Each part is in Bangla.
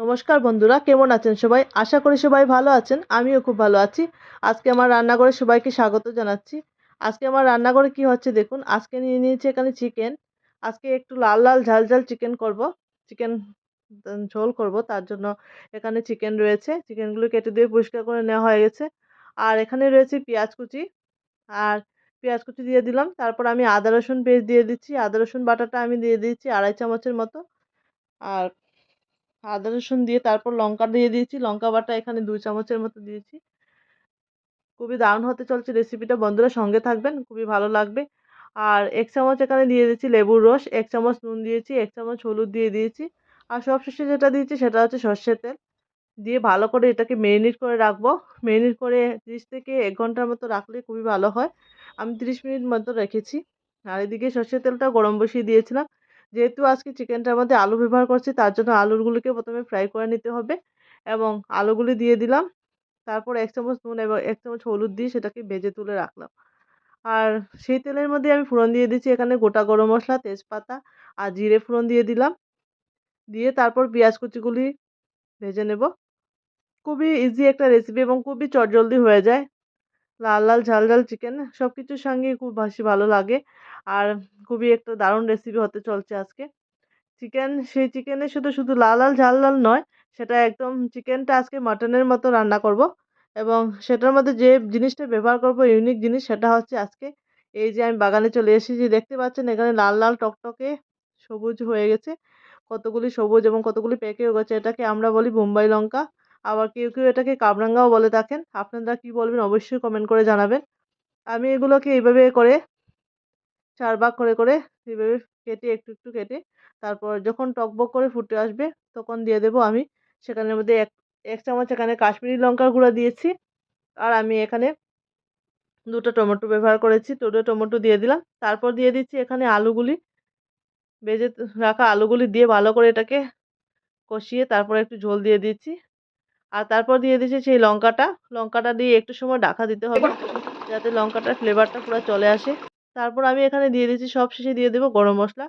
নমস্কার বন্ধুরা, কেমন আছেন সবাই? আশা করি সবাই ভালো আছেন। আমিও খুব ভালো আছি। আজকে আমার রান্নাঘরে সবাইকে স্বাগত জানাচ্ছি। আজকে আমার রান্নাঘরে কি হচ্ছে দেখুন, আজকে নিয়ে নিয়েছি এখানে চিকেন। আজকে একটু লাল লাল ঝাল ঝাল চিকেন করব। চিকেন ঝোল করব, তার জন্য এখানে চিকেন রয়েছে। চিকেনগুলো কেটে দিয়ে পরিষ্কার করে নেওয়া হয়ে গেছে। আর এখানে রয়েছে পেঁয়াজ কুচি। আর পেঁয়াজ কুচি দিয়ে দিলাম। তারপর আমি আদা রসুন পেস্ট দিয়ে দিচ্ছি। আদা রসুন বাটাটা আমি দিয়ে দিচ্ছি আড়াই চামচের মতো। আর আদা, রসুন দিয়ে তারপর লঙ্কা দিয়ে দিয়েছি। লঙ্কা বাটা এখানে দুই চামচের মতো দিয়েছি। খুবই দারুণ হতে চলছে রেসিপিটা বন্ধুরা সঙ্গে থাকবেন, খুবই ভালো লাগবে। আর এক চামচ এখানে দিয়ে দিয়েছি লেবুর রস, এক চামচ নুন দিয়েছি, এক চামচ হলুদ দিয়ে দিয়েছি। আর সবশেষে যেটা দিয়েছি সেটা হচ্ছে সর্ষের তেল। দিয়ে ভালো করে এটাকে মেরিনেট করে রাখব। মেরিনেট করে তিরিশ থেকে এক ঘণ্টার মতো রাখলে খুবই ভালো হয়। আমি তিরিশ মিনিট মতো রেখেছি। আর এদিকে সর্ষের তেলটা গরম বসিয়ে দিয়েছিলাম। যেহেতু আজকে চিকেনটার মধ্যে আলু ব্যবহার করছি, তার জন্য আলুগুলোকে প্রথমে ফ্রাই করে নিতে হবে এবং আলুগুলি দিয়ে দিলাম। তারপর এক চামচ নুন এবং এক চামচ হলুদ দিয়ে সেটাকে ভেজে তুলে রাখলাম। আর সেই তেলের মধ্যে আমি ফোড়ন দিয়ে দিচ্ছি এখানে গোটা গরম মশলা, তেজপাতা আর জিরে ফোড়ন দিয়ে দিলাম। দিয়ে তারপর পেঁয়াজ কুচিগুলি ভেজে নেব। খুবই ইজি একটা রেসিপি এবং খুবই চটজলদি হয়ে যায়। লাল লাল, ঝাল ঝাল চিকেন সব কিছুর সঙ্গেই খুব বেশি ভালো লাগে। আর খুবই একটা দারুণ রেসিপি হতে চলছে আজকে। চিকেন সেই চিকেনে শুধু শুধু লাল লাল, ঝাল লাল নয়, সেটা একদম চিকেনটা আজকে মাটনের মতো রান্না করব। এবং সেটার মধ্যে যে জিনিসটা ব্যবহার করব ইউনিক জিনিস, সেটা হচ্ছে আজকে এই যে আমি বাগানে চলে এসেছি, দেখতে পাচ্ছেন এখানে লাল লাল, টকটকে সবুজ হয়ে গেছে। কতগুলি সবুজ এবং কতগুলি পেকেও গেছে, এটাকে আমরা বলি বোম্বাই লঙ্কা। আবার কেউ কেউ এটাকে কাবরাঙ্গাও বলে থাকেন। আপনারা কি বলবেন অবশ্যই কমেন্ট করে জানাবেন। আমি এগুলোকে এইভাবে করে, চার ভাগ করে করে এইভাবে কেটে, একটু একটু কেটে তারপর যখন টকবক করে ফুটে আসবে তখন দিয়ে দেবো আমি। সেখানের মধ্যে এক এক চামচ এখানে কাশ্মীরি লঙ্কার গুঁড়া দিয়েছি। আর আমি এখানে দুটো টমেটো ব্যবহার করেছি। দুটো টমেটো দিয়ে দিলাম। তারপর দিয়ে দিচ্ছি এখানে আলুগুলি। ভেজে রাখা আলুগুলি দিয়ে ভালো করে এটাকে কষিয়ে তারপর একটু ঝোল দিয়ে দিচ্ছি। আর তারপর দিয়ে দিচ্ছি সেই লঙ্কাটা। লঙ্কাটা দিয়ে একটু সময় ঢাকা দিতে হবে, যাতে লঙ্কাটার ফ্লেভারটা পুরো চলে আসে। তারপর আমি এখানে দিয়ে দিচ্ছি সব শেষে দিয়ে দেবো গরম মশলা।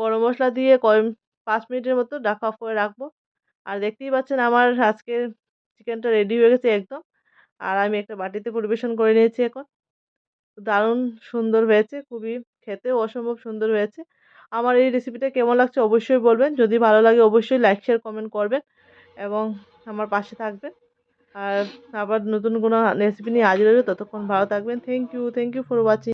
গরম মশলা দিয়ে কয় পাঁচ মিনিটের মতো ঢাকা অফ করে রাখব। আর দেখতেই পাচ্ছেন আমার আজকে চিকেনটা রেডি হয়ে গেছে একদম। আর আমি একটা বাটিতে পরিবেশন করে নিয়েছি এখন। দারুণ সুন্দর হয়েছে, খুবই খেতেও অসম্ভব সুন্দর হয়েছে। আমার এই রেসিপিটা কেমন লাগছে অবশ্যই বলবেন। যদি ভালো লাগে অবশ্যই লাইক শেয়ার কমেন্ট করবেন। এবং আমার পাশে থাকবেন। আর আবার নতুন কোনো রেসিপি নিয়ে হাজির হবে ততক্ষণ ভালো থাকবেন। Thank you thank you for watching